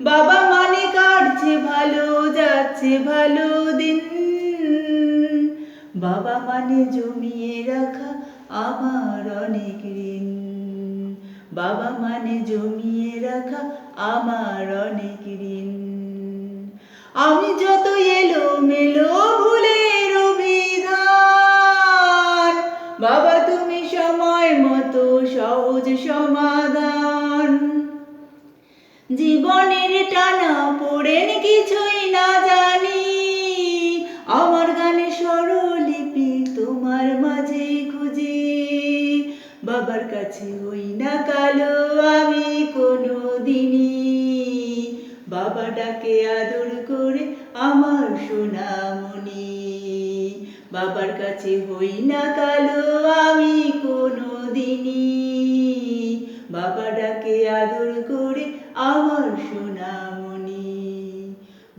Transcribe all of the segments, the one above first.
বাবা মানে কাটছে ভালো, যাচ্ছে ভালো দিন। বাবা মানে জমিয়ে রাখা আমার অনেক ঋণ। বাবা মানে জমিয়ে রাখা আমার অনেক ঋণ। আমি যত এলো মেলো ভুলের অভিধান, বাবা তুমি সময় মতো সহজ সমাধান। জীবনের টানা পড়েন কিছুই না জানি। আমার গানে স্বরলিপি তোমার মাঝে খুঁজি। বাবার কাছে হই না কালো আমি কোনো দিনই বাবা ডাকে আদর করে আমার সোনামণি। বাবার কাছে হই না কালো আমি কোনো দিনই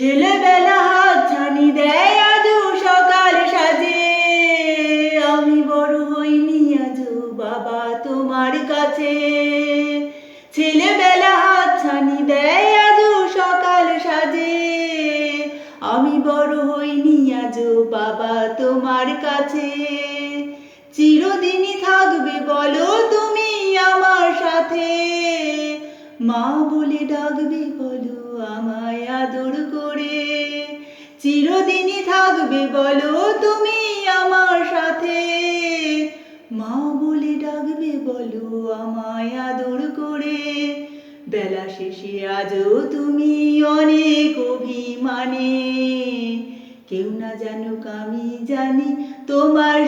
ছেলেবেলা হাত ছানি দেয় আজও সকাল সাজে। আমি বড় হইনি আজও বাবা তোমার কাছে। ছেলেবেলা হাত ছানি দেয় আজও সকাল সাজে। আমি বড় হইনি আজও বাবা তোমার কাছে। চিরদিনই থাকবে বলো তুমি আমার সাথে। মা বলে ডাকবে চিরদিনই থাকবে বলো তুমি আমার সাথে। মা বলে ডাকবে বলো আমায় আদর করে। বেলা শেষে আজও তুমি অনেক অভিমানে। কেউ না জানুক আমি জানি তোমার